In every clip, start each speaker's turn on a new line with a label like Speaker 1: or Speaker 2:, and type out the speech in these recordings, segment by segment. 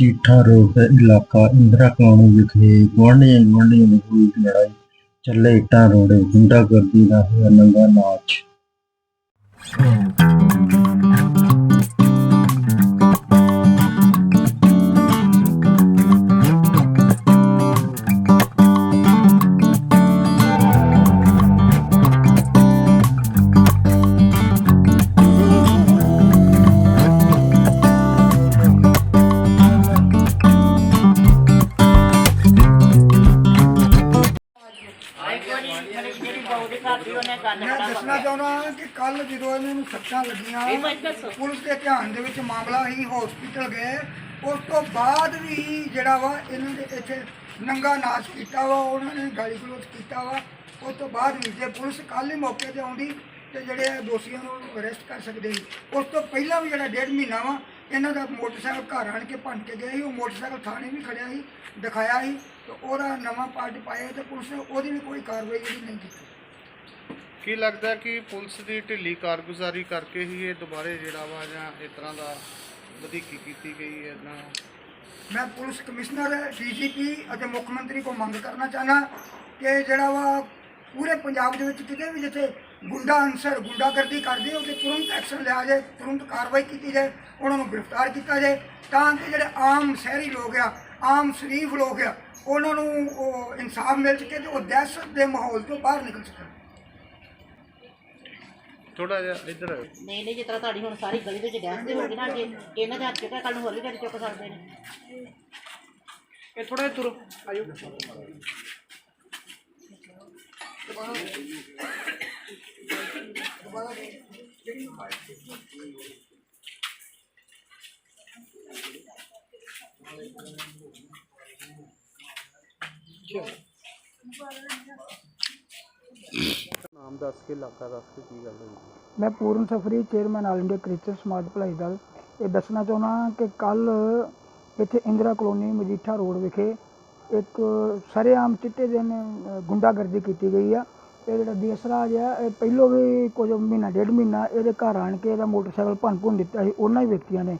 Speaker 1: Majitha road ਦਾ ਇਲਾਕਾ Indira colony ਵਿਖੇ ਗੁਆਂਢੀਆਂ ਗੁਆਂਢੀਆਂ ਦੀ ਹੋਈ ਲੜਾਈ, ਚੱਲੇ ਇੱਟਾਂ ਰੋੜੇ, ਗੁੰਡਾਗਰਦੀ ਦਾ ਹੋਇਆ ਨੰਗਾ ਨਾਚ।
Speaker 2: ਮੈਂ ਦੱਸਣਾ ਚਾਹੁੰਦਾ ਕਿ ਕੱਲ ਜਦੋਂ ਇਹਨਾਂ ਨੂੰ ਸੱਟਾਂ ਲੱਗੀਆਂ ਪੁਲਿਸ ਦੇ ਧਿਆਨ ਦੇ ਵਿੱਚ ਮਾਮਲਾ ਹੀ ਹਸਪੀਟਲ ਗਏ। ਉਸ ਤੋਂ ਬਾਅਦ ਵੀ ਜਿਹੜਾ ਵਾ ਇਹਨਾਂ ਦੇ ਇੱਥੇ ਨੰਗਾ ਨਾਚ ਕੀਤਾ ਵਾ ਉਹਨਾਂ ਨੇ ਗਾਲੀ ਗਲੋਚ ਕੀਤਾ ਵਾ। ਉਸ ਤੋਂ ਬਾਅਦ ਵੀ ਜੇ ਪੁਲਿਸ ਕੱਲ ਹੀ ਮੌਕੇ ਤੇ ਆਉਂਦੀ ਤੇ ਜਿਹੜੇ ਦੋਸ਼ੀਆਂ ਨੂੰ ਅਰੈਸਟ ਕਰ ਸਕਦੇ ਸੀ। ਉਸ ਤੋਂ ਪਹਿਲਾਂ ਵੀ ਜਿਹੜਾ ਡੇਢ ਮਹੀਨਾ ਵਾ ਇਹਨਾਂ ਦਾ ਮੋਟਰਸਾਈਕਲ ਘਰ ਆਣ ਕੇ ਭੰਨ ਕੇ ਗਏ ਸੀ। ਉਹ ਮੋਟਰਸਾਈਕਲ ਥਾਣੇ ਵੀ ਖੜਿਆ ਸੀ ਦਿਖਾਇਆ ਸੀ ਤੇ ਉਹਦਾ ਨਵਾਂ ਪਾਰਟ ਪਾਇਆ ਤੇ ਪੁਲਿਸ ਨੇ ਉਹਦੀ ਵੀ ਕੋਈ ਕਾਰਵਾਈ ਜਿਹੜੀ ਨਹੀਂ ਕੀਤੀ।
Speaker 3: ਕੀ ਲੱਗਦਾ ਕਿ ਪੁਲਿਸ ਦੀ ਢਿੱਲੀ ਕਾਰਗੁਜ਼ਾਰੀ ਕਰਕੇ ਹੀ ਇਹ ਦੁਬਾਰੇ ਜਿਹੜਾ ਵਾ ਜਾਂ ਇਸ ਤਰ੍ਹਾਂ ਦਾ ਵਧੀਕੀ ਕੀਤੀ ਗਈ ਹੈ ਨਾ?
Speaker 2: ਮੈਂ ਪੁਲਿਸ ਕਮਿਸ਼ਨਰ, ਡੀਜੀਪੀ ਅਤੇ ਮੁੱਖ ਮੰਤਰੀ ਕੋ ਮੰਗ ਕਰਨਾ ਚਾਹਨਾ ਕਿ ਜਿਹੜਾ ਵਾ ਪੂਰੇ ਪੰਜਾਬ ਦੇ ਵਿੱਚ ਕਿਤੇ ਵੀ ਜਿੱਥੇ ਗੁੰਡਾ ਅਨਸਰ, ਗੁੰਡਾਗਰਦੀ ਕਰਦੇ ਹੋ ਤੇ ਤੁਰੰਤ ਐਕਸ਼ਨ ਲਿਆ ਜਾਏ, ਤੁਰੰਤ ਕਾਰਵਾਈ ਕੀਤੀ ਜਾਏ, ਉਹਨਾਂ ਨੂੰ ਗ੍ਰਿਫਤਾਰ ਕੀਤਾ ਜਾਏ, ਤਾਂ ਕਿ ਜਿਹੜੇ ਆਮ ਸ਼ਹਿਰੀ ਲੋਕ ਆ, ਆਮ ਸ਼ਰੀਫ ਲੋਕ ਆ, ਉਹਨਾਂ ਨੂੰ ਉਹ ਇਨਸਾਫ ਮਿਲ ਸਕੇ ਤੇ ਉਹ ਦਹਿਸ਼ਤ ਦੇ ਮਾਹੌਲ ਤੋਂ ਬਾਹਰ ਨਿਕਲ ਸਕਣ।
Speaker 3: ਥੋੜਾ ਜਿਹਾ ਇੱਧਰ ਆਓ।
Speaker 4: ਨਹੀਂ ਨਹੀਂ ਜਿਸ ਤਰ੍ਹਾਂ ਤੁਹਾਡੀ ਹੁਣ ਸਾਰੀ ਗਲੀ ਵਿੱਚ ਗੈਸ ਦੇ ਹੋ ਗਈ ਨਾ ਅੱਗੇ ਇਹਨਾਂ ਦੇ ਹੱਥ ਚੁੱਕਿਆ ਕੱਲ ਨੂੰ ਹੋਰ ਵੀ ਤੁਹਾਡੇ ਚੁੱਕ ਸਕਦੇ ਨੇ
Speaker 3: ਇਹ ਥੋੜਾ ਜਿਹਾ ਤੁਰੋ ਆਇਓ ਨਾਮ ਦੱਸ ਕੇ ਇਲਾਕਾ ਦੱਸ ਕੇ ਕੀ ਗੱਲ ਹੋਈ
Speaker 2: ਮੈਂ Pooran Safri chairman all India Christian Samaj Bhalai Dal. ਇਹ ਦੱਸਣਾ ਚਾਹੁੰਦਾ ਕਿ ਕੱਲ ਇੱਥੇ ਇੰਦਰਾ ਕਲੋਨੀ ਮਜੀਠਾ ਰੋਡ ਵਿਖੇ ਇੱਕ ਸਰੇਆਮ ਚਿੱਟੇ ਦਿਨ ਅ, ਗੁੰਡਾਗਰਦੀ ਕੀਤੀ ਗਈ ਆ। ਇਹ ਜਿਹੜਾ ਦੇਸਰਾਜ ਆ ਇਹ ਪਹਿਲੋਂ ਵੀ ਕੁਝ ਮਹੀਨਾ ਡੇਢ ਮਹੀਨਾ ਇਹਦੇ ਘਰ ਆਣ ਕੇ ਇਹਦਾ ਮੋਟਰਸਾਈਕਲ ਭੰਨ ਭੁੰਨ ਦਿੱਤਾ ਸੀ ਉਹਨਾਂ ਹੀ ਵਿਅਕਤੀਆਂ ਨੇ।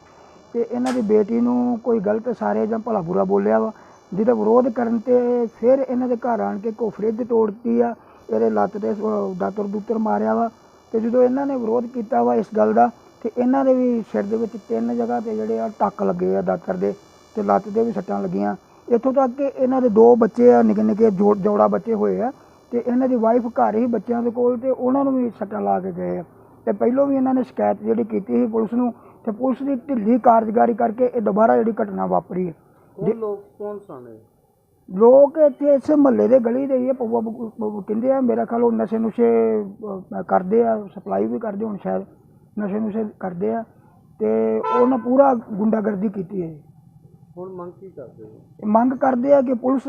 Speaker 2: ਤੇ ਇਹਨਾਂ ਦੀ ਬੇਟੀ ਨੂੰ ਕੋਈ ਗਲਤ ਸਾਰੇ ਜਾਂ ਭਲਾ ਬੁਰਾ ਬੋਲਿਆ ਵਾ। ਜਿਹਦਾ ਵਿਰੋਧ ਕਰਨ ਤੇ ਫਿਰ ਇਹਨਾਂ ਦੇ ਘਰ ਆਣ ਕੇ ਕੋ ਫਰਿੱਜ ਤੋੜਤੀ ਆ। ਇਹਦੇ ਲੱਤ ਤੇ ਦਾਤਰ ਦੂਤਰ ਮਾਰਿਆ ਵਾ। ਤੇ ਜਦੋਂ ਇਹਨਾਂ ਨੇ ਵਿਰੋਧ ਕੀਤਾ ਵਾ ਇਸ ਗੱਲ ਦਾ ਤੇ ਇਹਨਾਂ ਦੇ ਵੀ ਸਿਰ ਦੇ ਵਿੱਚ ਤਿੰਨ ਜਗ੍ਹਾ ਤੇ ਜਿਹੜੇ ਆ ਟੱਕ ਲੱਗੇ ਆ ਦਾਤਰ ਦੇ ਤੇ ਲੱਤ ਤੇ ਵੀ ਸੱਟਾਂ ਲੱਗੀਆਂ। ਇੱਥੋਂ ਤੱਕ ਕਿ ਇਹਨਾਂ ਦੇ ਦੋ ਬੱਚੇ ਆ ਨਿੱਕੇ ਨਿੱਕੇ ਜੋੜ ਜੋੜਾ ਬੱਚੇ ਹੋਏ ਆ ਤੇ ਇਹਨਾਂ ਦੀ ਵਾਈਫ ਘਰ ਹੀ ਬੱਚਿਆਂ ਦੇ ਕੋਲ ਤੇ ਉਹਨਾਂ ਨੂੰ ਵੀ ਸੱਟਾਂ ਲਾ ਕੇ ਗਏ ਆ। ਤੇ ਪਹਿਲੋਂ ਵੀ ਇਹਨਾਂ ਨੇ ਸ਼ਿਕਾਇਤ ਜਿਹੜੀ ਕੀਤੀ ਸੀ ਪੁਲਿਸ ਨੂੰ ਤੇ ਪੁਲਿਸ ਦੀ ਢਿੱਲੀ ਕਾਰਜਕਾਰੀ ਕਰਕੇ ਇਹ ਦੁਬਾਰਾ ਜਿਹੜੀ ਘਟਨਾ ਵਾਪਰੀ। ਹੈ
Speaker 3: ਕੌਣ ਲੋਕ ਕੌਣ ਸਨ
Speaker 2: ਲੋਕ ਇੱਥੇ ਇਸ ਮਹੱਲੇ ਦੇ ਗਲੀ ਦੇ ਹੀ ਆ, ਪਊਆ ਬ- ਬ- ਕਹਿੰਦੇ ਆ ਮੇਰਾ ਖਿਆਲ ਉਹ ਨਸ਼ੇ ਨੁਸ਼ੇ ਅਹ, ਕਰਦੇ ਆ ਸਪਲਾਈ ਵੀ ਕਰਦੇ ਹੁਣ ਸ਼ਾਇਦ ਨਸ਼ੇ ਨੁਸ਼ੇ ਕਰਦੇ ਆ ਤੇ ਉਹਨਾਂ ਪੂਰਾ ਗੁੰਡਾਗਰਦੀ ਕੀਤੀ ਹੈ।
Speaker 3: ਹੁਣ ਮੰਗ ਕੀ ਕਰਦੇ ਹੋ?
Speaker 2: ਮੰਗ ਕਰਦੇ ਆ ਕਿ ਪੁਲਿਸ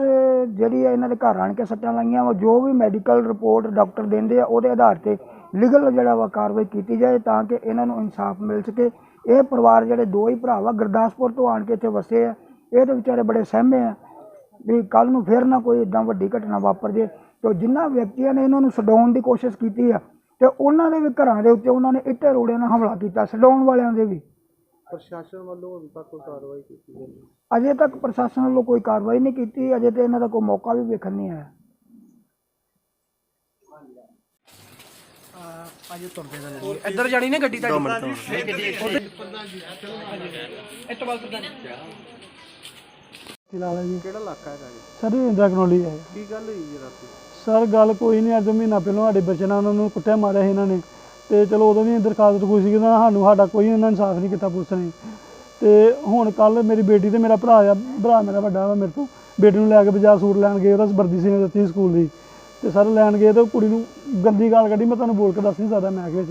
Speaker 2: ਜਿਹੜੀ ਆ ਇਹਨਾਂ ਦੇ ਘਰ ਆਣ ਕੇ ਸੱਟਾਂ ਲਾਈਆਂ ਵਾ ਜੋ ਵੀ ਮੈਡੀਕਲ ਰਿਪੋਰਟ ਡਾਕਟਰ ਦਿੰਦੇ ਆ ਉਹਦੇ ਆਧਾਰ ਤੇ ਲੀਗਲ ਜਿਹੜਾ ਵਾ ਕਾਰਵਾਈ ਕੀਤੀ ਜਾਏ ਤਾਂ ਕਿ ਇਹਨਾਂ ਨੂੰ ਇਨਸਾਫ ਮਿਲ ਸਕੇ। ਇਹ ਪਰਿਵਾਰ ਜਿਹੜੇ ਦੋ ਹੀ ਭਰਾ ਵਾ ਗੁਰਦਾਸਪੁਰ ਤੋਂ ਆਣ ਕੇ ਇੱਥੇ ਵਸੇ ਆ ਇਹ ਤਾਂ ਵਿਚਾਰੇ ਬੜੇ ਸਹਿਮੇ ਆ। ਵੀ ਕੱਲ ਨੂੰ ਫੇਰ ਨਾ ਕੋਈ ਇਦਾਂ ਵੱਡੀ ਘਟਨਾ ਵਾਪਰ ਜੇ। ਤੇ ਜਿਨ੍ਹਾਂ ਵਿਅਕਤੀਆਂ ਨੇ ਇਹਨਾਂ ਨੂੰ ਛਡਾਉਣ ਦੀ ਕੋਸ਼ਿਸ਼ ਕੀਤੀ ਆ ਤੇ ਉਹਨਾਂ ਦੇ ਵੀ ਘਰਾਂ ਦੇ ਉੱਤੇ ਉਹਨਾਂ ਨੇ ਇੱਟੇ ਰੋੜਿਆਂ ਨਾਲ ਹਮਲਾ ਕੀਤਾ ਛਡਾਉਣ ਵਾਲਿਆਂ ਦੇ ਵੀ।
Speaker 3: ਪ੍ਰਸ਼ਾਸਨ ਵੱਲੋਂ ਹੁਣ ਤੱਕ ਕੋਈ ਕਾਰਵਾਈ ਕੀਤੀ ਗਈ ਨਹੀਂ।
Speaker 2: ਅਜੇ ਤੱਕ ਪ੍ਰਸ਼ਾਸਨ ਵੱਲੋਂ ਕੋਈ ਕਾਰਵਾਈ ਨਹੀਂ ਕੀਤੀ ਅਜੇ ਤੇ ਇਹਨਾਂ ਦਾ ਕੋਈ ਮੌਕਾ ਵੀ ਵੇਖਣ ਨਹੀਂ ਆਇਆ।
Speaker 5: ਇੱਧਰ ਜਾਣੀ ਨਾ ਗੱਡੀ ਤੁਹਾਡੀ?
Speaker 6: ਫਿਲਹਾਲ ਜੀ?
Speaker 3: ਕਿਹੜਾ ਇਲਾਕਾ ਹੈਗਾ ਜੀ?
Speaker 6: ਸਰ ਇਹ ਇੰਦਰਾ ਕਨੋਲੀ ਹੈ।
Speaker 3: ਕੀ ਗੱਲ ਹੋਈ ਜੀ ਰਾਤੀ?
Speaker 6: ਸਰ ਗੱਲ ਕੋਈ ਨਹੀਂ ਅੱਜ ਮਹੀਨਾ ਪਹਿਲਾਂ ਸਾਡੇ ਬੱਚੇ ਨਾਲ ਉਹਨਾਂ ਨੂੰ ਕੁੱਟਿਆ ਮਾਰਿਆ ਸੀ ਇਹਨਾਂ ਨੇ। ਤੇ ਚਲੋ ਉਦੋਂ ਵੀ ਦਰਖਾਸਤ ਕੋਈ ਸੀ ਕਿ ਸਾਨੂੰ ਸਾਡਾ ਕੋਈ ਇਹਨਾਂ ਇਨਸਾਫ ਨਹੀਂ ਕੀਤਾ ਪੁਲਿਸ ਨੇ। ਤੇ ਹੁਣ ਕੱਲ ਮੇਰੀ ਬੇਟੀ ਤੇ ਮੇਰਾ ਭਰਾ ਆ ਭਰਾ ਮੇਰਾ ਵੱਡਾ ਵਾ ਮੇਰੇ ਤੋਂ। ਬੇਟੀ ਨੂੰ ਲੈ ਕੇ ਬਾਜ਼ਾਰ ਸੂਟ ਲੈਣ ਗਏ ਉਹਦਾ ਵਰਦੀ ਸੀ ਨੇ ਦਿੱਤੀ ਸਕੂਲ ਦੀ। ਤੇ ਸਰ ਲੈਣ ਗਏ ਤੇ ਕੁੜੀ ਨੂੰ ਗੰਦੀ ਗਾਲ ਕੱਢੀ ਮੈਂ ਤੁਹਾਨੂੰ ਬੋਲ ਕੇ ਦੱਸ ਨਹੀਂ ਸਕਦਾ ਮੈਕ ਵਿੱਚ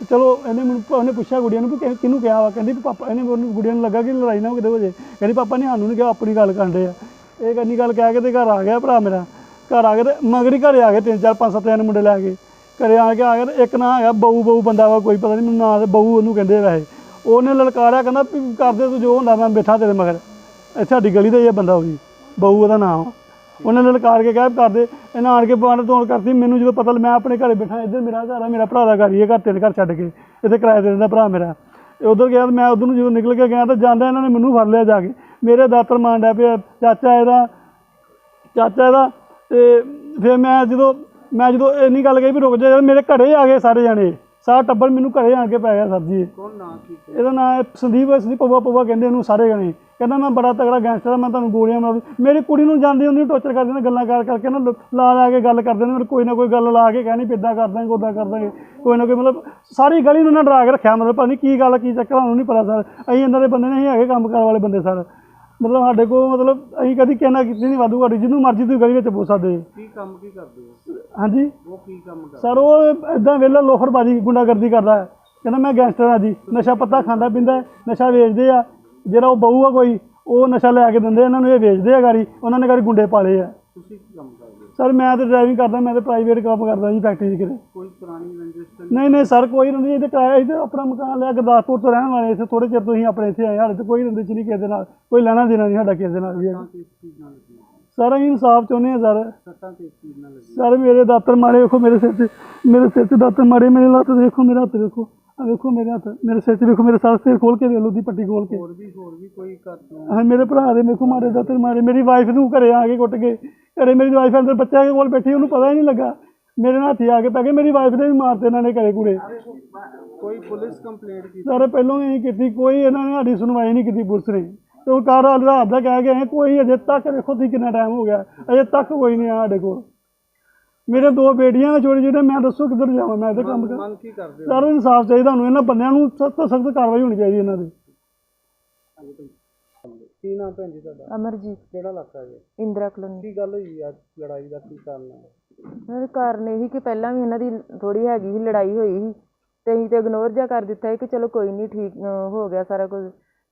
Speaker 6: ਤੇ ਚਲੋ ਇਹਨੇ ਮੈਨੂੰ ਉਹਨੇ ਪੁੱਛਿਆ ਗੁੜੀਆਂ ਨੂੰ ਵੀ ਕਿ- ਕਿਹਨੂੰ ਕਿਹਾ ਵਾ? ਕਹਿੰਦੀ ਵੀ ਪਾਪਾ, ਇਹਨੇ ਉਹਨੂੰ ਗੁੜੀਆਂ ਨੂੰ ਲੱਗਾ ਕਿ ਲੜਾਈ ਨਾ ਕਿਤੇ ਹੋ ਜੇ ਕਹਿੰਦੀ, ਪਾਪਾ ਨੇ ਸਾਨੂੰ ਨਹੀਂ ਕਿਹਾ, ਆਪਣੀ ਗੱਲ ਕਰਦੇ ਆ। ਇਹ ਕੰਨੀ ਗੱਲ ਕਹਿ ਕੇ ਤੇ ਘਰ ਆ ਗਿਆ ਭਰਾ ਮੇਰਾ। ਘਰ ਆ ਕੇ ਤੇ ਮਗਰੀ ਘਰੇ ਆ ਗਏ ਤਿੰਨ, ਚਾਰ, ਪੰਜ, ਸੱਤ, ਜਣੇ ਮੁੰਡੇ ਲੈ ਕੇ। ਘਰੇ ਆ ਕੇ ਆ ਗਿਆ ਇੱਕ ਨਾ ਹੈਗਾ, ਬਹੂ ਬਹੂ ਬੰਦਾ ਵਾ, ਕੋਈ ਪਤਾ ਨਹੀਂ ਮੈਨੂੰ ਨਾਂ ਤੇ ਬਹੂ ਉਹਨੂੰ ਕਹਿੰਦੇ ਵੈਸੇ। ਉਹਨੇ ਲਲਕਾਰਿਆ, ਕਹਿੰਦਾ ਵੀ ਕਰਦੇ ਤੂੰ ਜੋ ਹੁੰਦਾ, ਮੈਂ ਬੈਠਾ ਤੇਰੇ ਮਗਰ। ਇੱਥੇ ਸਾਡੀ ਗਲੀ ਦਾ ਹੀ ਇਹ ਬੰਦਾ ਉਹ ਜੀ ਬਹੂ ਉਹਦਾ ਨਾਮ ਉਹਨੇ ਲਲਕਾਰ ਕੇ ਕਹਿ ਕਰਦੇ ਇਹਨਾਂ ਆਣ ਕੇ ਬਾਣ ਤੋੜ ਕਰਤੀ ਮੈਨੂੰ ਜਦੋਂ ਪਤਾ ਲੱਗ- ਮੈਂ ਆਪਣੇ ਘਰੇ ਬੈਠਾ ਇੱਧਰ ਮੇਰਾ ਘਰ ਆ ਮੇਰਾ ਭਰਾ ਦਾ ਘਰ ਹੀ ਹੈ ਘਰ ਤਿੰਨ ਘਰ ਛੱਡ ਕੇ ਇੱਥੇ ਕਿਰਾਏ ਤੇ ਰਹਿੰਦਾ ਭਰਾ ਮੇਰਾ। ਉਧਰ ਗਿਆ ਮੈਂ ਉਧਰ ਨੂੰ ਜਦੋਂ ਨਿਕਲ ਕੇ ਗਿਆ ਤਾਂ ਜਾਂਦਾ ਇਹਨਾਂ ਨੇ ਮੈਨੂੰ ਫੜ ਲਿਆ ਜਾ ਕੇ। ਮੇਰੇ ਦਾਤਰ ਡਿਆ ਪਿਆ ਚਾਚਾ ਇਹਦਾ ਚਾਚਾ ਇਹਦਾ ਤੇ ਫਿਰ ਮੈਂ ਜਦੋਂ ਮੈਂ ਜਦੋਂ ਇੰਨੀ ਗੱਲ ਕਹੀ ਵੀ ਰੁਕ ਜਾ ਮੇਰੇ ਘਰੇ ਆ ਗਏ ਸਾਰੇ ਜਾਣੇ। ਸਾਰਾ ਟੱਬਰ ਮੈਨੂੰ ਘਰੇ ਆ ਕੇ ਪੈ ਗਿਆ ਸਰ ਜੀ
Speaker 3: ਕੌਣ ਨਾਂ ਕੀ
Speaker 6: ਇਹਦਾ ਨਾਮ ਸੰਦੀਪ ਹੈ, ਸੰਦੀਪ ਪਵਾ ਪਵਾ ਕਹਿੰਦੇ ਇਹਨੂੰ ਸਾਰੇ ਜਣੇ। ਕਹਿੰਦਾ ਮੈਂ ਬੜਾ ਤਗੜਾ ਗੈਂਗਸਟਰ ਆ ਮੈਂ ਤੁਹਾਨੂੰ ਗੋਲੀਆਂ ਮਾਰੂ ਮੇਰੀ ਕੁੜੀ ਨੂੰ ਜਾਂਦੀ ਹੁੰਦੀ ਟੌਰਚਰ ਕਰਦੇ ਨੇ ਗੱਲਾਂ ਕਰ ਕਰਕੇ ਨਾ ਲ- ਲਾ ਲਾ ਕੇ ਗੱਲ ਕਰਦੇ ਨੇ ਮੈਨੂੰ ਕੋਈ ਨਾ ਕੋਈ ਗੱਲ ਲਾ ਕੇ ਕਹਿਣੀ ਪਿੱਦਾਂ ਕਰ ਦਾਂਗੇ ਉਦਾਂ ਕਰ ਦਾਂਗੇ ਕੋਈ ਨਾ ਕੋਈ ਮਤਲਬ ਸਾਰੀ ਗਲੀ ਨੂੰ ਨਾ ਡਰਾ ਕੇ ਰੱਖਿਆ ਮਤਲਬ ਪਤਾ ਨਹੀਂ ਕੀ ਗੱਲ ਕੀ ਚੱਕਰ ਉਹਨੂੰ ਨਹੀਂ ਪਤਾ ਸਰ। ਅਸੀਂ ਇਹਨਾਂ ਦੇ ਬੰਦੇ ਨਹੀਂ ਹੈਗੇ ਕੰਮ ਕਾਰ ਵਾਲੇ ਬੰਦੇ ਸਰ। ਮਤਲਬ ਸਾਡੇ ਕੋਲ ਮਤਲਬ ਅਸੀਂ ਕਦੀ ਕਹਿਣਾ ਕੀਤੀ ਨਹੀਂ ਵਾਧੂ ਘਾਟੀ ਜਿਹਨੂੰ ਮਰਜ਼ੀ ਤੁਸੀਂ ਗਲੀ ਵਿੱਚ ਪੁੱਛ ਸਕਦੇ
Speaker 3: ਕੀ ਕੰਮ ਕੀ ਕਰਦੇ ਹੋ?
Speaker 6: ਹਾਂਜੀ?
Speaker 3: ਉਹ ਕੀ ਕੰਮ ਕਰਦੇ?
Speaker 6: ਸਰ ਉਹ ਇਦਾਂ ਵੇਲਾ ਲੋਫਰਬਾਜੀ ਗੁੰਡਾਗਰਦੀ ਕਰਦਾ। ਹੈ ਕਹਿੰਦਾ ਮੈਂ ਗੈਂਗਸਟਰ ਆ ਜੀ ਨਸ਼ਾ ਪੱਤਾ ਖਾਂਦਾ ਪੀਂਦਾ ਹੈ, ਨਸ਼ਾ ਵੇਚਦੇ ਆ। ਜਿਹੜਾ ਉਹ ਬਹੂ ਆ ਕੋਈ ਉਹ ਨਸ਼ਾ ਲੈ ਕੇ ਦਿੰਦੇ ਇਹਨਾਂ ਨੂੰ ਇਹ ਵੇਚਦੇ ਆ ਗਾੜੀ ਉਹਨਾਂ ਨੇ ਗਾੜੀ ਗੁੰਡੇ ਪਾਲੇ ਆ।
Speaker 3: ਤੁਸੀਂ ਕੀ ਕੰਮ ਕਰਦੇ? ਹੋ
Speaker 6: ਸਰ ਮੈਂ ਤੇ ਡਰਾਈਵਿੰਗ ਕਰਦਾ ਮੈਂ ਤੇ ਪ੍ਰਾਈਵੇਟ ਕੰਮ ਕਰਦਾ ਜੀ ਫੈਕਟਰੀ 'ਚ ਕਿਤੇ।
Speaker 3: ਕੋਈ ਪੁਰਾਣੀ ਰੰਜਿਸ਼ ਤਾਂ
Speaker 6: ਨਹੀਂ? ਨਹੀਂ ਸਰ ਕੋਈ ਰੰਦੀ ਇੱਥੇ ਕਿਰਾਇਆ ਇੱਥੇ ਆਪਣਾ ਮਕਾਨ ਲਿਆ ਗੁਰਦਾਸਪੁਰ ਤੋਂ ਰਹਿਣ ਵਾਲੇ ਇੱਥੇ ਥੋੜੇ ਚਿਰ ਤੋਂ ਹੀ ਆਪਣੇ ਇੱਥੇ ਆਏ ਹਾਲੇ ਤੇ ਕੋਈ ਰੰਦੀ ਚ ਨਹੀਂ ਕਿਸੇ ਦੇ ਨਾਲ ਕੋਈ ਲੈਣਾ ਦੇਣਾ ਨਹੀਂ ਸਾਡਾ ਕਿਸੇ ਦੇ ਨਾਲ ਵੀ ਹੈਗਾ।
Speaker 3: ਚੀਜ਼ ਨਾਲ
Speaker 6: ਸਰ ਅਸੀਂ ਇਨਸਾਫ ਚਾਹੁੰਦੇ ਆ ਸਰ।
Speaker 3: ਸੱਟਾਂ ਤੇ ਇਸ ਚੀਜ਼ ਨਾਲ ਲੱਗੀ
Speaker 6: ਸਰ ਮੇਰੇ ਦਾਤਰ ਮਾਰੇ ਵੇਖੋ ਮੇਰੇ ਸਿਰ ਤੇ ਮੇਰੇ ਸਿਰ ਤੇ ਦਾਤਰ ਮਾਰੇ ਮੇਰੇ ਲੱਤ ਦੇਖੋ ਮੇਰੇ ਹੱਥ ਦੇਖੋ ਆ ਵੇਖੋ ਮੇਰੇ ਹੱਥ ਮੇਰੇ ਸਿਰ ਤੇ ਵੇਖੋ ਮੇਰੇ ਸਾਹ ਸਿਰ ਖੋਲ ਕੇ ਵੇਖ ਲਓ ਦੀ ਪੱਟੀ ਖੋਲ ਕੇ।
Speaker 3: ਹੋਰ ਵੀ ਹੋਰ ਵੀ ਕੋਈ ਕਰ ਦੋ।
Speaker 6: ਹਾਂ ਮੇਰੇ ਭਰਾ ਦੇ ਮਾਰੇ ਮਾਰੇ ਮੇਰੀ ਵਾਈਫ ਨੂੰ ਘਰੇ ਆ ਕੇ ਕੁੱਟ ਕੇ ਘਰੇ ਮੇਰੀ ਵਾਈਫ ਅੰਦਰ ਬੱਚਿਆਂ ਦੇ ਕੋਲ ਬੈਠੀ ਉਹਨੂੰ ਪਤਾ ਹੀ ਨਹੀਂ ਲੱਗਾ। ਮੇਰੇ ਨਾਲ ਹੱਥੀ ਆ ਕੇ ਪੈ ਗਏ ਮੇਰੀ ਵਾਈਫ ਦੇ ਵੀ ਮਾਰਤੇ ਇਹਨਾਂ ਨੇ ਘਰੇ ਕੁੜੇ।
Speaker 3: ਕੋਈ ਪੁਲਿਸ ਕੰਪਲੇਂਟ ਕੀਤੀ।
Speaker 6: ਸਾਰੇ ਪਹਿਲਾਂ ਨਹੀਂ ਕੀਤੀ ਕੋਈ ਇਹਨਾਂ ਨੇ ਸਾਡੀ ਸੁਣਵਾਈ ਨਹੀਂ ਕੀਤੀ ਪੁਲਿਸ ਨੇ। ਤੇ ਉਹ ਕਾਰ ਵਾਲੇ ਰਾਤ ਦਾ ਕਹਿ ਗਏ ਕੋਈ ਅਜੇ ਤੱਕ ਵੇਖੋ ਤੁਸੀਂ ਕਿੰਨਾ ਟਾਈਮ ਹੋ ਗਿਆ ਅਜੇ ਤੱਕ ਕੋਈ ਨਹੀਂ ਆ ਸਾਡੇ ਕੋਲ। ਮੇਰੇ ਦੋ ਬੇਟੀਆਂ ਨੇ ਛੋਟੇ ਛੋਟੇ ਮੈਂ ਦੱਸੋ ਕਿੱਧਰ ਜਾਵਾਂ ਮੈਂ ਤੇ ਕੰਮ ਕਰ
Speaker 3: ਮੰਗ ਕੀ ਕਰਦੇ ਹੋ?
Speaker 6: ਸਾਰਾ ਇਨਸਾਫ ਚਾਹੀਦਾ ਹੁਣ ਇਹਨਾਂ ਬੰਦਿਆਂ ਨੂੰ ਸਖਤ ਤੋਂ ਸਖਤ ਕਾਰਵਾਈ ਹੋਣੀ ਚਾਹੀਦੀ ਇਹਨਾਂ ਦੀ।
Speaker 3: ਕੀ ਨਾਮ ਭੈਣ ਜੀ ਤੁਹਾਡਾ?
Speaker 7: ਅਮਰਜੀਤ।
Speaker 3: ਕਿਹੜਾ ਇਲਾਕਾ ਜੀ
Speaker 7: ਇੰਦਰਾ ਕਲੋਨੀ।
Speaker 3: ਕੀ ਗੱਲ ਹੋਈ ਅੱਜ ਲੜਾਈ ਦਾ ਕੀ ਕਾਰਨ ਹੈ?
Speaker 7: ਦੇ ਕਾਰਨ ਇਹੀ ਕਿ ਪਹਿਲਾਂ ਵੀ ਇਹਨਾਂ ਦੀ ਥੋੜੀ ਹੈਗੀ ਸੀ ਲੜਾਈ ਹੋਈ ਸੀ। ਤੇ ਅਸੀਂ ਤੇ ਇਗਨੋਰ ਜਿਹਾ ਕਰ ਦਿੱਤਾ ਸੀ ਕਿ ਚਲੋ ਕੋਈ ਨਹੀਂ ਠੀਕ ਅਹ ਹੋ ਗਿਆ ਸਾਰਾ ਕੁਝ।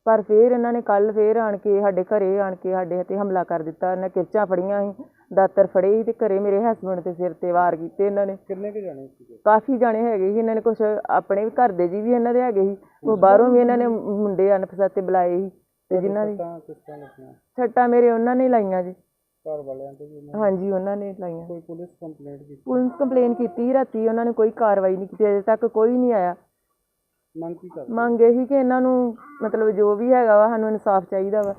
Speaker 7: ਪਰ ਫਿਰ ਇਹਨਾਂ ਨੇ ਕੱਲ ਫਿਰ ਆਣ ਕੇ ਸਾਡੇ ਘਰੇ ਆਣ ਕੇ ਸਾਡੇ ਤੇ ਹਮਲਾ ਕਰ ਦਿੱਤਾ ਇਹਨਾਂ ਕਿਰਚਾਂ ਫੜੀਆਂ ਸੀ। ਦਾਤਰ ਫੜੇ ਸੀ ਤੇ ਘਰੇ ਮੇਰੇ ਹਸਬੰਡ ਦੇ ਸਿਰ ਤੇ ਵਾਰ ਕੀਤੇ ਇਹਨਾਂ ਨੇ।
Speaker 3: ਕਿੰਨੇ ਕੁ ਜਾਣੇ ਸੀਗੇ
Speaker 7: ਕਾਫੀ ਜਾਣੇ ਹੈਗੇ ਸੀ ਇਹਨਾਂ ਨੇ ਕੁਝ ਆਪਣੇ ਵੀ ਘਰ ਦੇ ਜੀ ਵੀ ਇਹਨਾਂ ਦੇ ਹੈਗੇ ਸੀ। ਉਹ ਬਾਹਰੋਂ ਵੀ ਇਹਨਾਂ ਨੇ ਮੁੰਡੇ ਅਨਪਛਾਤੇ ਬੁਲਾਏ ਸੀ ਤੇ ਜਿਨ੍ਹਾਂ ਦੀ
Speaker 3: ਤਾਂ ਕਿਸ ਤਰ੍ਹਾਂ ਲੱਗੀਆਂ?
Speaker 7: ਛੱਟਾਂ ਮੇਰੇ ਉਹਨਾਂ ਨੇ ਲਾਈਆਂ ਜੀ।
Speaker 3: ਘਰ ਵਾਲਿਆਂ ਤੇ ਵੀ ਉਹਨਾਂ
Speaker 7: ਹਾਂਜੀ ਉਹਨਾਂ ਨੇ ਲਾਈਆਂ।
Speaker 3: ਕੋਈ ਪੁਲਿਸ ਕੰਪਲੇਂਟ ਕੀਤੀ?
Speaker 7: ਪੁਲਿਸ ਕੰਪਲੇਨ ਕੀਤੀ ਸੀ ਰਾਤੀ ਉਹਨਾਂ ਨੇ ਕੋਈ ਕਾਰਵਾਈ ਨਹੀਂ ਕੀਤੀ ਅਜੇ ਤੱਕ ਕੋਈ ਨਹੀਂ ਆਇਆ।
Speaker 3: ਮੰਗ ਕੀ ਕਰਦੇ?
Speaker 7: ਮੰਗ ਇਹੀ ਕਿ ਇਹਨਾਂ ਨੂੰ ਮਤਲਬ ਜੋ ਵੀ ਹੈਗਾ ਵਾ ਸਾਨੂੰ ਇਨਸਾਫ ਚਾਹੀਦਾ ਵਾ।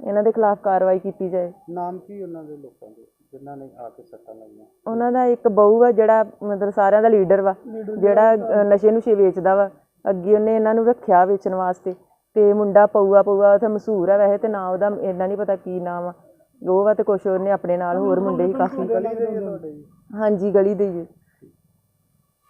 Speaker 7: ਇਹਨਾਂ ਦੇ ਖਿਲਾਫ ਕਾਰਵਾਈ ਕੀਤੀ ਜਾਏ।
Speaker 3: ਨਾਮ ਕੀ ਉਹਨਾਂ ਦੇ ਲੋਕਾਂ ਦੇ? ਜਿਨ੍ਹਾਂ ਨੇ ਆ ਕੇ ਸੱਟਾਂ ਲਾਈਆਂ?
Speaker 7: ਉਹਨਾਂ ਦਾ ਇੱਕ ਬਹੂ ਆ ਜਿਹੜਾ ਮਤਲਬ ਸਾਰਿਆਂ ਦਾ ਲੀਡਰ ਵਾ ਜਿਹੜਾ ਅ, ਨਸ਼ੇ ਨੁਸ਼ੇ ਵੇਚਦਾ ਵਾ। ਅੱਗੇ ਉਹਨੇ ਇਹਨਾਂ ਨੂੰ ਰੱਖਿਆ ਵੇਚਣ ਵਾਸਤੇ। ਤੇ ਮੁੰਡਾ ਪਊਆ ਪਊਆ ਉੱਥੇ ਮਸ਼ਹੂਰ ਆ ਵੈਸੇ ਤੇ ਨਾਂ ਉਹਦਾ ਇੰਨਾ ਨਹੀਂ ਪਤਾ ਕੀ ਨਾਮ ਆ ਉਹ ਵਾ ਤੇ ਕੁਛ ਉਹਨੇ ਆਪਣੇ ਨਾਲ ਹੋਰ ਮੁੰਡੇ ਹੀ ਕਾਫੀ ਹਾਂਜੀ ਗਲੀ ਦੇ ਹੀ ਆ।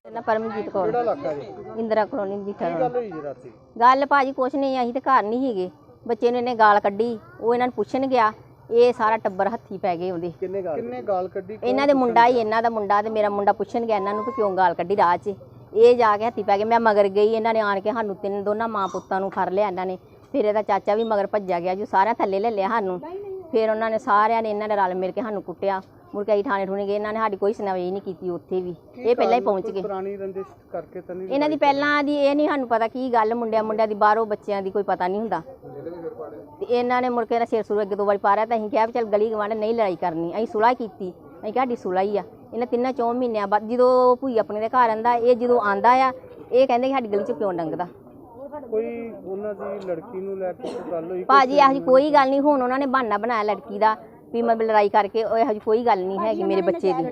Speaker 8: ਨਾ ਪਰਮਜੀਤ ਕੌਰ।
Speaker 3: ਕਿਹੜਾ ਇਲਾਕਾ ਜੀ?
Speaker 8: ਇੰਦਰਾ ਕਲੋਨੀ ਦੀ
Speaker 3: ਕੀ ਗੱਲ ਹੋਈ ਜੀ ਰਾਤੀ?
Speaker 8: ਗੱਲ ਭਾਜੀ ਕੁਛ ਨਹੀਂ ਅਸੀਂ ਤੇ ਘਰ ਨਹੀਂ ਸੀਗੇ। ਬੱਚੇ ਨੇ ਇਹਨੇ ਗਾਲ ਕੱਢੀ ਉਹ ਇਹਨਾਂ ਨੂੰ ਪੁੱਛਣ ਗਿਆ ਇਹ ਸਾਰਾ ਟੱਬਰ ਹੱਥੀ ਪੈ ਗਏ ਉਹਦੇ।
Speaker 3: ਕਿੰਨੇ ਗਾਲ ਕਿੰਨੇ ਗਾਲ ਕੱਢੀ?
Speaker 8: ਇਹਨਾਂ ਦੇ ਮੁੰਡਾ ਹੀ ਇਹਨਾਂ ਦਾ ਮੁੰਡਾ ਤੇ ਮੇਰਾ ਮੁੰਡਾ ਪੁੱਛਣ ਗਿਆ ਇਹਨਾਂ ਨੂੰ ਕਿ ਕਿਉਂ ਗਾਲ ਕੱਢੀ ਰਾਹ 'ਚ। ਇਹ ਜਾ ਕੇ ਹੱਥੀ ਪੈ ਗਏ ਮੈਂ ਮਗਰ ਗਈ ਇਹਨਾਂ ਨੇ ਆਣ ਕੇ ਸਾਨੂੰ ਤਿੰਨ ਦੋਨਾਂ ਮਾਂ ਪੁੱਤਾਂ ਨੂੰ ਫੜ ਲਿਆ ਇਹਨਾਂ ਨੇ। ਫਿਰ ਇਹਦਾ ਚਾਚਾ ਵੀ ਮਗਰ ਭੱਜਿਆ ਗਿਆ ਜੋ ਸਾਰਿਆਂ ਥੱਲੇ ਲੈ ਲਿਆ ਸਾਨੂੰ। ਫਿਰ ਉਹਨਾਂ ਨੇ ਸਾਰਿਆਂ ਨੇ ਇਹਨਾਂ ਨੇ ਰਲ ਮਿਲ ਕੇ ਸਾਨੂੰ ਕੁੱਟਿਆ। ਮੁੜ ਕੇ ਅਸੀਂ ਥਾਣੇ ਠੂਣੇ ਗਏ ਇਹਨਾਂ ਨੇ ਸਾਡੀ ਕੋਈ ਸੁਣਵਾਈ ਨਹੀਂ ਕੀਤੀ ਉੱਥੇ ਵੀ। ਇਹ ਪਹਿਲਾਂ ਹੀ ਪਹੁੰਚ ਗਏ।
Speaker 3: ਪੁਰਾਣੀ ਰੰਜਿਸ਼ ਕਰਕੇ ਤਾਂ ਨਹੀਂ
Speaker 8: ਇਹਨਾਂ ਦੀ ਪਹਿਲਾਂ ਦੀ ਇਹ ਨਹੀਂ ਸਾਨੂੰ ਪਤਾ ਕੀ ਗੱਲ ਮੁੰਡਿਆਂ ਮੁੰਡਿਆਂ ਦੀ ਬਾਹਰੋਂ ਬੱਚਿਆਂ ਦੀ ਕੋਈ ਪਤਾ ਨਹੀਂ ਹੁੰਦਾ। ਇਹਨਾਂ ਨੇ ਮੁੜ ਕੇ ਨਾ ਸਿਰ ਸੁਰ ਅੱਗੇ ਦੋ ਵਾਰੀ ਪਾਰਿਆ ਤਾਂ ਅਸੀਂ ਕਿਹਾ ਵੀ ਚੱਲ ਗਲੀ ਗਵਾਂਢ ਨਹੀਂ ਲੜਾਈ ਕਰਨੀ ਅਸੀਂ ਸੁਲਾਹ ਕੀਤੀ। ਅਸੀਂ ਕਿਹਾ ਸਾਡੀ ਸੁਲਾਹ ਹੀ ਆ। ਇਹਨਾਂ ਤਿੰਨਾਂ ਚੌਂ ਮਹੀਨਿਆਂ ਬਾਅਦ ਜਦੋਂ ਭੂਈ ਆਪਣੇ ਦੇ ਘਰ ਆਂਦਾ ਇਹ ਜਦੋਂ ਆਂਦਾ ਆ ਇਹ ਕਹਿੰਦੇ ਕਿ ਸਾਡੀ ਗਲੀ 'ਚ ਕਿਉਂ ਡੰਗਦਾ?
Speaker 3: ਕੋਈ ਉਹਨਾਂ ਦੀ ਲੜਕੀ ਨੂੰ ਲੈ ਕੇ ਗੱਲ ਹੋਈ
Speaker 8: ਭਾਜੀ ਇਹੋ ਜਿਹੀ ਕੋਈ ਗੱਲ ਨਹੀਂ ਹੁਣ ਉਹਨਾਂ ਨੇ ਬਹਾਨਾ ਬਣਾਇਆ ਲੜਕੀ ਦਾ। ਵੀ ਮੈਂ ਲੜਾਈ ਕਰਕੇ ਉਹ ਇਹੋ ਜਿਹੀ ਕੋਈ ਗੱਲ ਨਹੀਂ ਹੈਗੀ ਮੇਰੇ ਬੱਚੇ ਦੀ।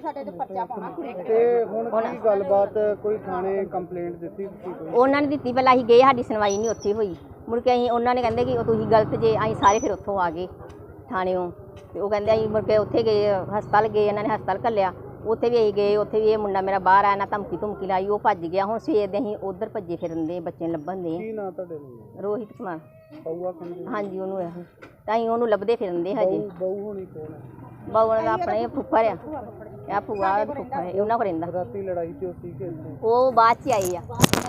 Speaker 3: ਤੇ ਹੁਣ ਕੀ ਗੱਲਬਾਤ ਕੋਈ ਥਾਣੇ ਕੰਪਲੇਂਟ ਦਿੱਤੀ ਤੁਸੀਂ ਕੋਈ?
Speaker 8: ਉਹਨਾਂ ਨੇ ਦਿੱਤੀ ਪਹਿਲਾਂ ਅਸੀਂ ਗਏ ਸਾਡੀ ਸੁਣਵਾਈ ਨਹੀਂ ਉੱਥੇ ਹੋਈ। ਮੁੜ ਕੇ ਅਸੀਂ ਉਹਨਾਂ ਨੇ ਕਹਿੰਦੇ ਕਿ ਉਹ ਤੁਸੀਂ ਗਲਤ ਜੇ ਅਸੀਂ ਸਾਰੇ ਫਿਰ ਉੱਥੋਂ ਆ ਗਏ ਥਾਣਿਓਂ ਤੇ ਉਹ ਕਹਿੰਦੇ ਅਸੀਂ ਮੁੜ ਕੇ ਉੱਥੇ ਗਏ ਹਸਪਤਾਲ ਗਏ ਇਹਨਾਂ ਨੇ ਹਸਪਤਾਲ ਘੱਲਿਆ। ਉੱਥੇ ਵੀ ਅਸੀਂ ਗਏ ਉੱਥੇ ਵੀ ਇਹ ਮੁੰਡਾ ਮੇਰਾ ਬਾਹਰ ਆਇਆ ਨਾ ਧਮਕੀ ਧਮਕੀ ਲਾਈ ਉਹ ਭੱਜ ਗਿਆ। ਹੁਣ ਸਵੇਰ ਦੇ ਅਸੀਂ ਉਧਰ ਭੱਜੇ ਫਿਰਦੇ ਬੱਚੇ ਨੂੰ ਲੱਭਣ ਦੇ।
Speaker 3: ਕੀ ਨਾਂ ਤੁਹਾਡੇ ਨੂੰ
Speaker 8: ਰੋਹਿਤ ਕੁਮਾਰ।
Speaker 3: ਪਊਆ ਕਹਿੰਦੇ।
Speaker 8: ਹਾਂਜੀ ਉਹਨੂੰ ਇਹੋ। ਤਾਂ ਅਸੀਂ ਉਹਨੂੰ ਲੱਭਦੇ ਫਿਰਦੇ ਹਜੇ।
Speaker 3: ਬਹੂ ਹੋਣੀ ਕੌਣ ਹੈ?
Speaker 8: ਬਾਉਣ ਦਾ ਆਪਣੇ ਫੁੱਫੜ ਆ। ਇਹ ਭੂਆ ਦਾ ਫੁੱਫੜ ਹੈ ਉਹਨਾਂ ਕੋਲ ਰਹਿੰਦਾ।
Speaker 3: ਰਾਤੀ ਲੜਾਈ ਤੇ ਉਹ ਸੀ। ਕਿ ਇੱਥੇ
Speaker 8: ਉਹ ਬਾਅਦ ਚ ਆਈ ਆ।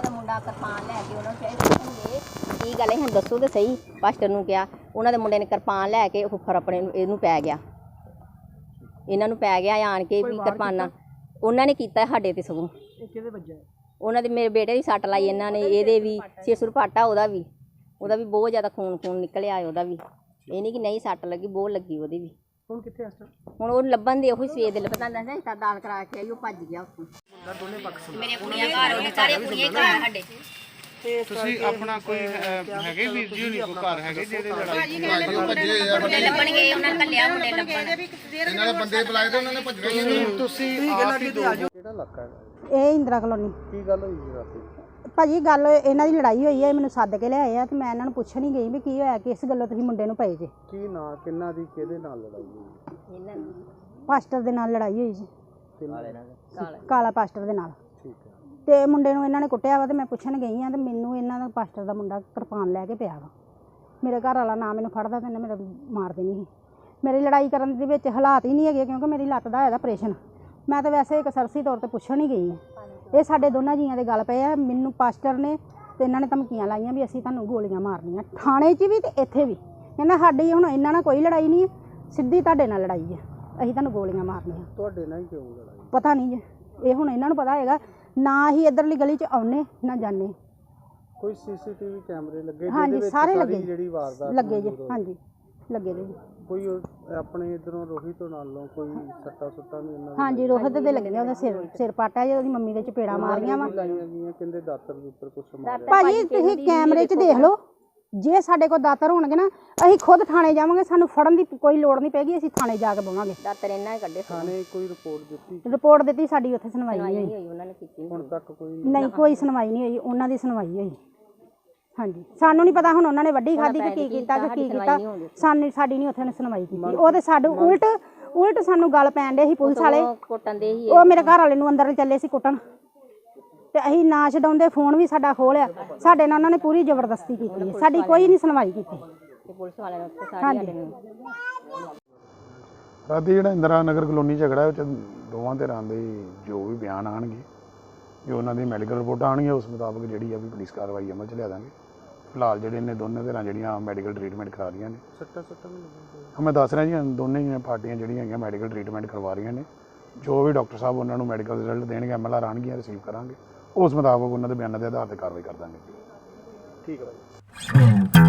Speaker 8: ਦਾ ਮੁੰਡਾ ਕਿਰਪਾਨ ਲੈ ਕੇ ਉਹਨਾਂ ਨੂੰ ਚਾਹੀਦਾ ਕੀ ਗੱਲ ਹੈ ਦੱਸੋ ਤੇ ਸਹੀ। ਪਾਸਟਰ ਨੂੰ ਕਿਹਾ ਉਹਨਾਂ ਦੇ ਮੁੰਡੇ ਨੇ ਕਿਰਪਾਨ ਲੈ ਕੇ ਫੁੱਫੜ ਆਪਣੇ ਨੂੰ ਇਹਨੂੰ ਪੈ ਗਿਆ। ਇਹਨਾਂ ਨੂੰ ਪੈ ਗਿਆ ਆਣ ਕੇ ਵੀ ਕਿਰਪਾਨਾਂ। ਉਹਨਾਂ ਨੇ ਕੀਤਾ ਸਾਡੇ ਤੇ ਸਗੋਂ।
Speaker 2: ਕਿਹਦੇ ਵੱਜਿਆ?
Speaker 8: ਉਹਨਾਂ ਦੇ ਮੇਰੇ ਬੇਟੇ ਦੀ ਸੱਟ ਲਾਈ ਇਹਨਾਂ ਨੇ ਇਹਦੇ ਵੀ ਛੇਸੁਰ ਪਾਟਾ ਉਹਦਾ ਵੀ। ਉਹਦਾ ਵੀ ਬਹੁਤ ਜ਼ਿਆਦਾ ਖੂਨ ਖੂਨ ਨਿਕਲਿਆ ਉਹਦਾ ਵੀ। ਇਹ ਨਹੀਂ ਕਿ ਨਹੀਂ ਸੱਟ ਲੱਗੀ ਬਹੁਤ ਲੱਗੀ ਉਹਦੀ ਵੀ।
Speaker 2: ਹੁਣ ਕਿੱਥੇ ਅਸਰ
Speaker 8: ਹੁਣ ਉਹ ਲੱਭਣ ਦੇ ਉਹੀ ਸਵੇਰ ਦੇ ਲੱਭਦਾ ਦੱਸਦਾ ਸੀ ਤਾਂ ਦਾਲ ਕਰਾ ਕੇ ਆਈ ਉਹ ਭੱਜ ਗਿਆ ਉੱਥੋਂ। ਮੇਰੇ ਕੁੜੀਆਂ ਘਰ ਉਹਦੇ ਸਾਰੇ ਕੁੜੀਆਂ ਘਰ ਸਾਡੇ।
Speaker 5: ਤੇ
Speaker 3: ਤੁਸੀਂ ਆਪਣਾ ਕੋਈ ਅਹ, ਹੈਗੇ ਵੀਰ ਜੀ ਹੋਣੀ ਕੋਈ ਘਰ ਹੈਗੇ ਜਿਹੜੇ ਲੜਾਈ
Speaker 8: ਮੁੰਡੇ ਲੱਭਣਗੇ ਉਹਨਾਂ ਨੇ ਕੱਲਿਆ ਮੁੰਡੇ ਲੱਭਣ।
Speaker 3: ਤੁਸੀਂ ਆਪ ਹੀ ਦੋ ਕਿਹੜਾ ਇਲਾਕਾ ਹੈ
Speaker 9: ਇਹ ਇੰਦਰਾ ਕਲੋਨੀ।
Speaker 3: ਕੀ ਗੱਲ ਹੋਈ ਜੀ ਰਾਤੀ?
Speaker 9: ਭਾਜੀ ਗੱਲ ਇਹਨਾਂ ਦੀ ਲੜਾਈ ਹੋਈ ਹੈ ਇਹ ਮੈਨੂੰ ਸੱਦ ਕੇ ਲਿਆਏ ਆ ਤੇ ਮੈਂ ਇਹਨਾਂ ਨੂੰ ਪੁੱਛਣ ਹੀ ਗਈ ਵੀ ਕੀ ਹੋਇਆ ਕਿਸ ਗੱਲੋਂ ਤੁਸੀਂ ਮੁੰਡੇ ਨੂੰ ਪਏ ਜੇ?
Speaker 3: ਕੀ ਨਾਂ ਕਿੰਨਾ ਦੀ ਕਿਹਦੇ ਨਾਲ ਲੜਾਈ ਹੋਈ?
Speaker 9: ਪਾਸਟਰ ਦੇ ਨਾਲ ਲੜਾਈ ਹੋਈ ਜੀ। ਕਾਲਾ ਪਾਸਟਰ ਦੇ ਨਾਲ।
Speaker 3: ਠੀਕ ਹੈ
Speaker 9: ਤੇ ਮੁੰਡੇ ਨੂੰ ਇਹਨਾਂ ਨੇ ਕੁੱਟਿਆ ਵਾ ਤੇ ਮੈਂ ਪੁੱਛਣ ਗਈ ਆ ਤੇ ਮੈਨੂੰ ਇਹਨਾਂ ਦਾ ਪਾਸਟਰ ਦਾ ਮੁੰਡਾ ਕਿਰਪਾਨ ਲੈ ਕੇ ਪਿਆ ਵਾ। ਮੇਰੇ ਘਰ ਵਾਲਾ ਨਾ ਮੈਨੂੰ ਫੜਦਾ ਤੇ ਇਹਨੇ ਮੇਰੇ ਮਾਰ ਦੇਣੀ ਸੀ। ਮੇਰੀ ਲੜਾਈ ਕਰਨ ਦੇ ਵਿੱਚ ਹਾਲਾਤ ਹੀ ਨਹੀਂ ਹੈਗੇ ਕਿਉਂਕਿ ਮੇਰੀ ਲੱਤ ਦਾ ਹੈਗਾ ਆਪਰੇਸ਼ਨ ਮੈਂ ਤਾਂ ਵੈਸੇ ਇੱਕ ਸਰਸੀ ਤੌਰ ਤੇ ਪੁੱਛਣ ਹੀ ਗਈ ਆ। ਇਹ ਸਾਡੇ ਦੋਨਾਂ ਜੀਆਂ ਦੇ ਗੱਲ ਪਏ ਆ ਮੈਨੂੰ ਪਾਸਟਰ ਨੇ ਤੇ ਇਹਨਾਂ ਨੇ ਧਮਕੀਆਂ ਲਾਈਆਂ ਵੀ ਅਸੀਂ ਤੁਹਾਨੂੰ ਗੋਲੀਆਂ ਮਾਰਨੀਆਂ। ਥਾਣੇ 'ਚ ਵੀ ਤੇ ਇੱਥੇ ਵੀ। ਕਹਿੰਦਾ ਸਾਡੀ ਹੁਣ ਇਹਨਾਂ ਨਾਲ ਕੋਈ ਲੜਾਈ ਨਹੀਂ ਹੈ ਸਿੱਧੀ ਤੁਹਾਡੇ ਨਾਲ ਲੜਾਈ ਹੈ ਅਸੀਂ ਤੁਹਾਨੂੰ ਗੋਲੀਆਂ ਮਾਰਨੀਆਂ।
Speaker 3: ਤੁਹਾਡੇ ਨਾਲ ਹੀ ਕਿਉਂ ਲੜਾਈ?
Speaker 9: ਪਤਾ ਨਹੀਂ ਜੀ। ਇਹ ਹੁਣ ਇਹਨਾਂ ਨੂੰ ਪਤਾ ਹੈਗਾ ਨਾ ਹੀ ਇਧਰਲੀ ਗਲੀ 'ਚ ਆਉਨੇ ਨਾ ਜਾਣੇ
Speaker 3: ਕੋਈ ਸੀਸੀਟੀਵੀ ਕੈਮਰੇ ਲੱਗੇ?
Speaker 9: ਹਾਂਜੀ,
Speaker 3: ਜਿਹਦੇ ਵਿੱਚ
Speaker 9: ਸਾਰੇ
Speaker 3: ਸਾਰੀ
Speaker 9: ਲੱਗੇ।
Speaker 3: ਜਿਹੜੀ ਵਾਰਦਾਤ
Speaker 9: ਲੱਗੇ ਜੀ
Speaker 3: ਮੌਜੂਦ ਹੋਈ?
Speaker 9: ਹਾਂਜੀ ਲੱਗੇ ਜੀ।
Speaker 3: ਕੋਈ ਉਹ ਆਪਣੇ ਇਧਰੋਂ ਰੋਹਿਤ ਨਾਲੋਂ ਕੋਈ ਸੱਟਾ ਸੁੱਟਾ ਵੀ ਇਹਨਾਂ ਦੇ
Speaker 9: ਹਾਂਜੀ ਰੋਹਤ ਦੇ ਲੱਗੀਆਂ ਉਹਦੇ ਸਿਰ ਸਿਰ ਪਾਟਿਆ ਜੀ ਉਹਦੀ ਮੰਮੀ ਦੇ ਚਪੇੜਾ ਮਾਰੀਆਂ ਵਾ।
Speaker 3: ਲਾਈਆਂ ਗਈਆਂ ਕਹਿੰਦੇ ਦਾਤਰ ਦੇ ਉੱਪਰ ਕੁਛ ਮਾਰਿਆ।
Speaker 9: ਭਾਜੀ ਤੁਸੀਂ ਕੈਮਰੇ 'ਚ ਦੇਖ ਲਓ ਜੇ ਸਾਡੇ ਕੋਲ ਦਾਤਰ ਹੋਣਗੇ ਨਾ ਅਸੀਂ ਖੁਦ ਥਾਣੇ ਜਾਵਾਂਗੇ ਸਾਨੂੰ ਫੜਨ ਦੀ ਕੋਈ ਲੋੜ ਨਹੀਂ ਪੈਗੀ ਅਸੀਂ ਥਾਣੇ ਜਾ ਕੇ ਬਵਾਂਗੇ।
Speaker 8: ਦਾਤਰ ਇਹਨਾਂ ਨੇ ਕੱਢੇ
Speaker 3: ਥਾਣੇ ਕੋਈ ਰਿਪੋਰਟ ਦਿੱਤੀ?
Speaker 9: ਰਿਪੋਰਟ ਦਿੱਤੀ ਸਾਡੀ ਉੱਥੇ ਸੁਣਵਾਈ ਨਹੀਂ ਹੋਈ।
Speaker 8: ਹੋਈ ਉਹਨਾਂ ਨੇ ਕੀਤੀ
Speaker 3: ਹੁਣ ਤੱਕ ਕੋਈ
Speaker 9: ਨਹੀਂ ਕੋਈ ਸੁਣਵਾਈ ਨਹੀਂ ਹੋਈ ਉਹਨਾਂ ਦੀ ਸੁਣਵਾਈ ਹੋਈ। ਹਾਂਜੀ। ਸਾਨੂੰ ਨਹੀਂ ਪਤਾ ਹੁਣ ਉਹਨਾਂ ਨੇ ਵੱਡੀ ਖਾਦੀ ਕਿ ਕੀ ਕੀਤਾ ਕਿ ਕੀ ਕੀਤਾ। ਸਾਨੂੰ ਸਾਡੀ ਨਹੀਂ ਉੱਥੇ ਨੇ ਸੁਣਵਾਈ ਕੀਤੀ। ਉਹ ਤੇ ਸਾਡੇ ਉਲਟ ਉਲਟ ਸਾਨੂੰ ਗੱਲ ਪੈਣ ਦੇ ਸੀ ਪੁਲਿਸ ਵਾਲੇ।
Speaker 8: ਉਹ ਕੁੱਟਣ ਦੇ ਹੀ
Speaker 9: ਉਹ ਮੇਰੇ ਘਰ ਵਾਲੇ ਨੂੰ ਅੰਦਰ ਚੱਲੇ ਸੀ ਕੁੱਟਣ। ਤੇ ਅਸੀਂ ਨਾ ਛਡਾਉਂਦੇ ਫੋਨ ਵੀ ਸਾਡਾ ਖੋਲਿਆ। ਸਾਡੇ ਨਾਲ ਉਹਨਾਂ ਨੇ ਪੂਰੀ ਜ਼ਬਰਦਸਤੀ ਕੀਤੀ ਹੈ। ਸਾਡੀ ਕੋਈ ਨਹੀਂ ਸੁਣਵਾਈ ਕੀਤੀ।
Speaker 8: ਤੇ ਪੁਲਿਸ ਵਾਲਿਆਂ ਨੇ ਉੱਥੇ ਸਾਰੀ ਸਾਡੇ ਨੂੰ।
Speaker 10: ਰਾਤੀ ਜਿਹੜਾ ਇੰਦਰਾ ਨਗਰ ਕਲੋਨੀ ਝਗੜਾ ਉਹ 'ਚ ਦੋਵਾਂ ਧਿਰਾਂ ਦੇ ਜੋ ਵੀ ਬਿਆਨ ਆਣਗੇ ਜੋ ਉਹਨਾਂ ਦੀ ਮੈਡੀਕਲ ਰਿਪੋਰਟ ਆਣਗੀਆਂ ਉਸ ਮੁਤਾਬਕ ਜਿਹੜੀ ਆ ਵੀ ਪੁਲਿਸ ਕਾਰਵਾਈ ਅਮਲ ਚ ਲਿਆ ਦਾਂਗੇ। ਫਿਲਹਾਲ ਜਿਹੜੇ ਨੇ ਦੋਨੇ ਧਿਰਾਂ ਜਿਹੜੀਆਂ ਮੈਡੀਕਲ ਟ੍ਰੀਟਮੈਂਟ ਕਰਾ ਰਹੀਆਂ ਨੇ।
Speaker 3: ਸੱਟਾ ਸੁੱਟਾ ਵੀ ਲੱਗੀ
Speaker 10: ਹਾਂ, ਮੈਂ ਦੱਸ ਰਿਹਾ ਜੀ ਦੋਨੇ ਹੀ ਪਾਰਟੀਆਂ ਜਿਹੜੀਆਂ ਹੈਗੀਆਂ ਮੈਡੀਕਲ ਟ੍ਰੀਟਮੈਂਟ ਕਰਵਾ ਰਹੀਆਂ ਨੇ। ਜੋ ਵੀ ਡਾਕਟਰ ਸਾਹਿਬ ਉਹਨਾਂ ਨੂੰ ਮੈਡੀਕਲ ਰਿਜ਼ਲਟ ਦੇਣਗੇ ਐਮਐਲਆਰ ਆਣਗੀਆਂ ਰਿਸੀਵ ਕਰਾਂਗੇ। ਉਸ ਮੁਤਾਬਕ ਉਹਨਾਂ ਦੇ ਬਿਆਨਾਂ ਦੇ ਆਧਾਰ ਤੇ ਕਾਰਵਾਈ ਕਰ ਦਾਂਗੇ।
Speaker 3: ਠੀਕ ਹੈ ਭਾਈ